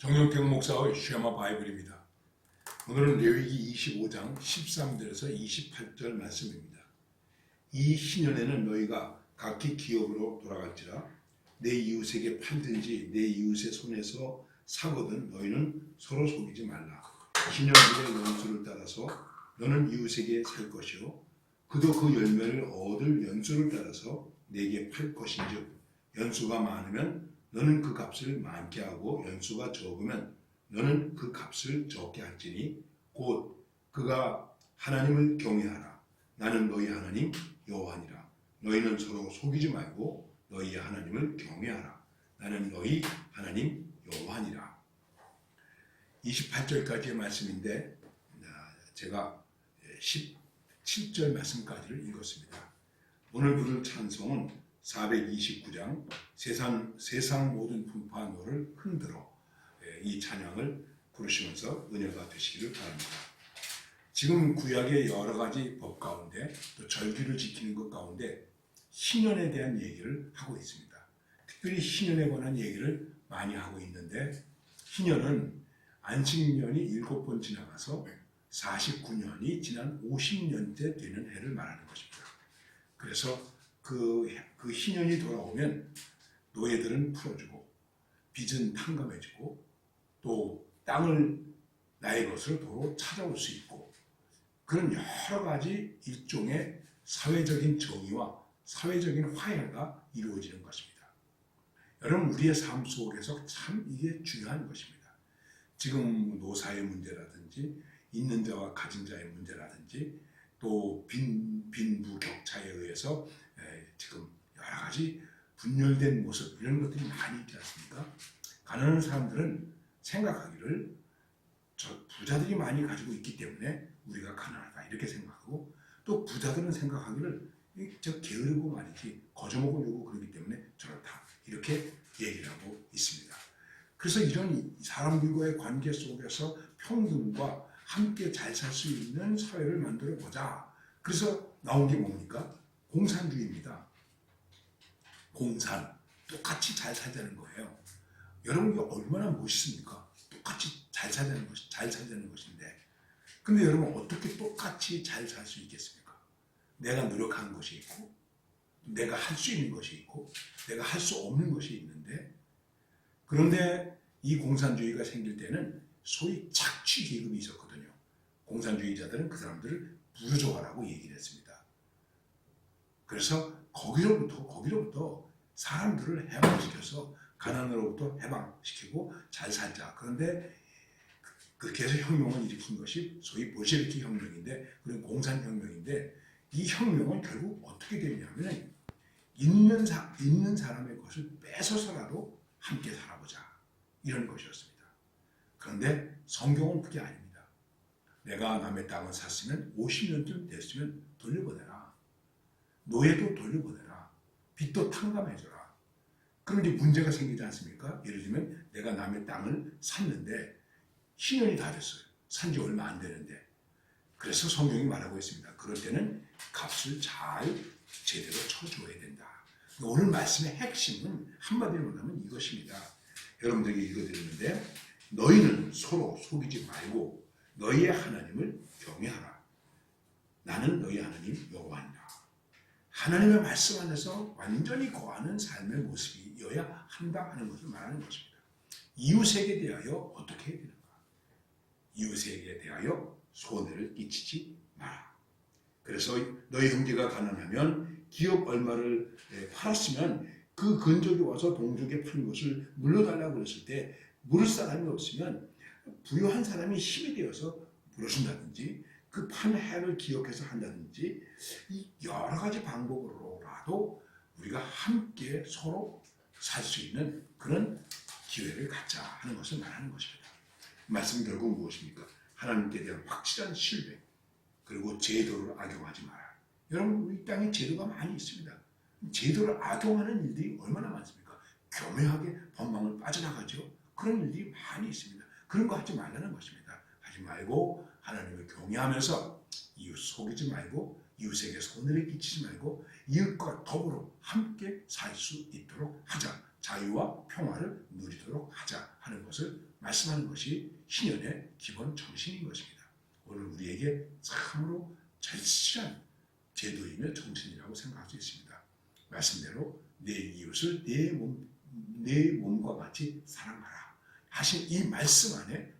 정영택 목사의 쉐마 바이블입니다. 오늘은 레위기 25장 13절에서 28절 말씀입니다. 이 희년에는 너희가 각기 기업으로 돌아갈지라 내 이웃에게 팔든지 내 이웃의 손에서 사거든 너희는 서로 속이지 말라. 희년일의 연수를 따라서 너는 이웃에게 살 것이요 그도 그 열매를 얻을 연수를 따라서 내게 팔 것인즉 연수가 많으면 너는 그 값을 많게 하고 연수가 적으면 너는 그 값을 적게 할지니 곧 그가 하나님을 경외하라. 나는 너희 하나님 여호와니라. 너희는 서로 속이지 말고 너희 하나님을 경외하라. 나는 너희 하나님 여호와니라. 28절까지의 말씀인데 아, 제가 17절 말씀까지를 읽었습니다. 오늘 부를 찬송은 429장 세상, 세상 모든 풍파 너를 흔들어 예, 이 찬양을 부르시면서 은혜가 되시기를 바랍니다. 지금 구약의 여러 가지 법 가운데 또 절기를 지키는 것 가운데 신년에 대한 얘기를 하고 있습니다. 특별히 신년에 관한 얘기를 많이 하고 있는데 신년은 안식년이 일곱 번 지나가서 49년이 지난 50년째 되는 해를 말하는 것입니다. 그래서 그, 그 희년이 돌아오면 노예들은 풀어주고 빚은 탕감해주고 또 땅을 나의 것을 도로 찾아올 수 있고 그런 여러 가지 일종의 사회적인 정의와 사회적인 화해가 이루어지는 것입니다. 여러분 우리의 삶 속에서 참 이게 중요한 것입니다. 지금 노사의 문제라든지 있는 자와 가진 자의 문제라든지 또 빈, 빈부 격차에 의해서 에, 지금 여러 가지 분열된 모습 이런 것들이 많이 있지 않습니까? 가난한 사람들은 생각하기를 저 부자들이 많이 가지고 있기 때문에 우리가 가난하다 이렇게 생각하고 또 부자들은 생각하기를 이저 게으르고 말이지 거저먹으려고 그러기 때문에 저렇다 이렇게 얘기를 하고 있습니다. 그래서 이런 사람들과의 관계 속에서 평등과 함께 잘 살 수 있는 사회를 만들어 보자. 그래서 나온 게 뭡니까? 공산주의입니다. 공산. 똑같이 잘 살자는 거예요. 여러분 이게 얼마나 멋있습니까? 똑같이 잘 살자는 것, 잘 살자는 것인데. 근데 여러분 어떻게 똑같이 잘 살 수 있겠습니까? 내가 노력하는 것이 있고, 내가 할 수 있는 것이 있고, 내가 할 수 없는 것이 있는데, 그런데 이 공산주의가 생길 때는 소위 착취 계급이 있었거든요. 공산주의자들은 그 사람들을 부르조아라고 얘기를 했습니다. 그래서 거기로부터 거기로부터 사람들을 해방시켜서 가난으로부터 해방시키고 잘 살자. 그런데 그렇게 해서 혁명을 일으킨 것이 소위 볼셰비키 혁명인데 그런 공산 혁명인데 이 혁명은 결국 어떻게 되냐면 있는 사 있는 사람의 것을 뺏어서라도 함께 살아보자 이런 것이었습니다. 그런데 성경은 그게 아닙니다. 내가 남의 땅을 샀으면 50년쯤 됐으면 돌려보내라. 노예도 돌려보내라. 빚도 탕감해줘라. 그런데 문제가 생기지 않습니까? 예를 들면 내가 남의 땅을 샀는데 10년이 다 됐어요. 산지 얼마 안 되는데. 그래서 성경이 말하고 있습니다. 그럴 때는 값을 잘 제대로 쳐줘야 된다. 오늘 말씀의 핵심은 한마디로 말하면 이것입니다. 여러분들에게 읽어드리는데 너희는 서로 속이지 말고 너희의 하나님을 경외하라. 나는 너희 하나님 여호와니라. 하나님의 말씀 안에서 완전히 거하는 삶의 모습이어야 한다 하는 것을 말하는 것입니다. 이웃에게 대하여 어떻게 해야 되는가? 이웃에게 대하여 손해를 끼치지 마라. 그래서 너희 형제가 가난하면 기업 얼마를 팔았으면 그 근적이 와서 동족에 파는 것을 물러달라고 그랬을 때 물을 사람이 없으면 부유한 사람이 힘이 되어서 물어준다든지 그 판 해를 기억해서 한다든지 이 여러 가지 방법으로라도 우리가 함께 서로 살 수 있는 그런 기회를 갖자 하는 것을 말하는 것입니다. 말씀 결국 무엇입니까? 하나님께 대한 확실한 신뢰 그리고 제도를 악용하지 마라. 여러분 우리 땅에 제도가 많이 있습니다. 제도를 악용하는 일들이 얼마나 많습니까? 교묘하게 법망을 빠져나가죠. 그런 일들이 많이 있습니다. 그런 거 하지 말라는 것입니다. 하지 말고 하나님을 경외하면서 이웃 속이지 말고 이웃에게 손해를 끼치지 말고 이웃과 더불어 함께 살 수 있도록 하자. 자유와 평화를 누리도록 하자 하는 것을 말씀하는 것이 신연의 기본 정신인 것입니다. 오늘 우리에게 참으로 절실한 제도이며 정신이라고 생각할 수 있습니다. 말씀대로 내 이웃을 내 몸, 내 몸과 같이 사랑하라 하신 이 말씀 안에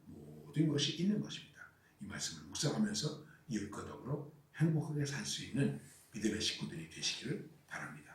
모든 것이 있는 것입니다. 이 말씀을 묵상하면서 이웃과 더불어 행복하게 살 수 있는 믿음의 식구들이 되시기를 바랍니다.